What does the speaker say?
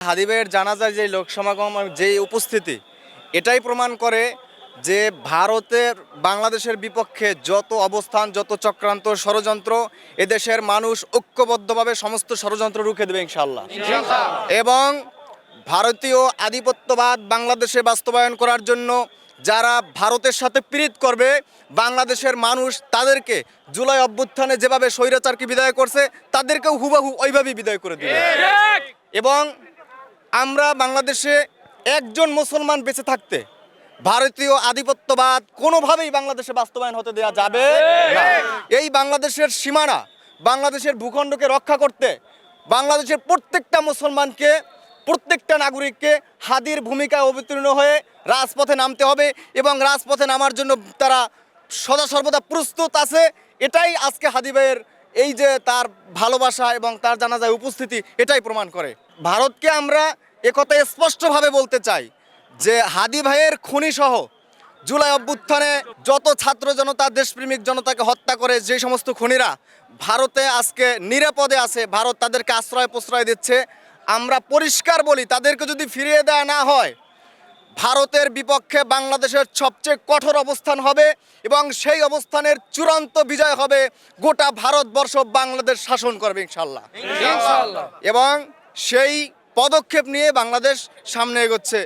হাদিবের জানাজায় যে লোক সমাগম যে উপস্থিতি এটাই প্রমাণ করে যে ভারতের বাংলাদেশের বিপক্ষে যত অবস্থান যত চক্রান্ত ষড়যন্ত্র এদেশের মানুষ ঐক্যবদ্ধভাবে সমস্ত ষড়যন্ত্র রুখে দেবে ইনশাল্লাহ এবং ভারতীয় আধিপত্যবাদ বাংলাদেশে বাস্তবায়ন করার জন্য যারা ভারতের সাথে পীড়িত করবে বাংলাদেশের মানুষ তাদেরকে জুলাই অভ্যুত্থানে যেভাবে স্বৈরাচারকে বিদায় করছে তাদেরকেও হুবাহু ওইভাবেই বিদায় করে দিবে। এবং আমরা বাংলাদেশে একজন মুসলমান বেঁচে থাকতে ভারতীয় আধিপত্যবাদ কোনোভাবেই বাংলাদেশে বাস্তবায়ন হতে দেওয়া যাবে এই বাংলাদেশের সীমানা, বাংলাদেশের ভূখণ্ডকে রক্ষা করতে বাংলাদেশের প্রত্যেকটা মুসলমানকে, প্রত্যেকটা নাগরিককে হাদির ভূমিকায় অবতীর্ণ হয়ে রাজপথে নামতে হবে এবং রাজপথে নামার জন্য তারা সদা সর্বদা প্রস্তুত আছে। এটাই আজকে হাদিবের এই যে তার ভালোবাসা এবং তার জানাজায় উপস্থিতি, এটাই প্রমাণ করে। ভারতকে আমরা একথা স্পষ্টভাবে বলতে চাই যে হাদি ভাইয়ের খুনি সহ জুলাই অভ্যুত্থানে যত ছাত্র জনতা দেশপ্রেমিক জনতাকে হত্যা করে যে সমস্ত খুনিরা ভারতে আজকে নিরাপদে আছে ভারত তাদেরকে আশ্রয় প্রশ্রয় দিচ্ছে আমরা পরিষ্কার বলি তাদেরকে যদি ফিরিয়ে দেওয়া না হয় ভারতের বিপক্ষে বাংলাদেশের সবচেয়ে কঠোর অবস্থান হবে এবং সেই অবস্থানের চূড়ান্ত বিজয় হবে গোটা ভারতবর্ষ বাংলাদেশ শাসন করবে ইনশাল্লাহ। এবং সেই পদক্ষেপ নিয়ে বাংলাদেশ সামনে এগোচ্ছে।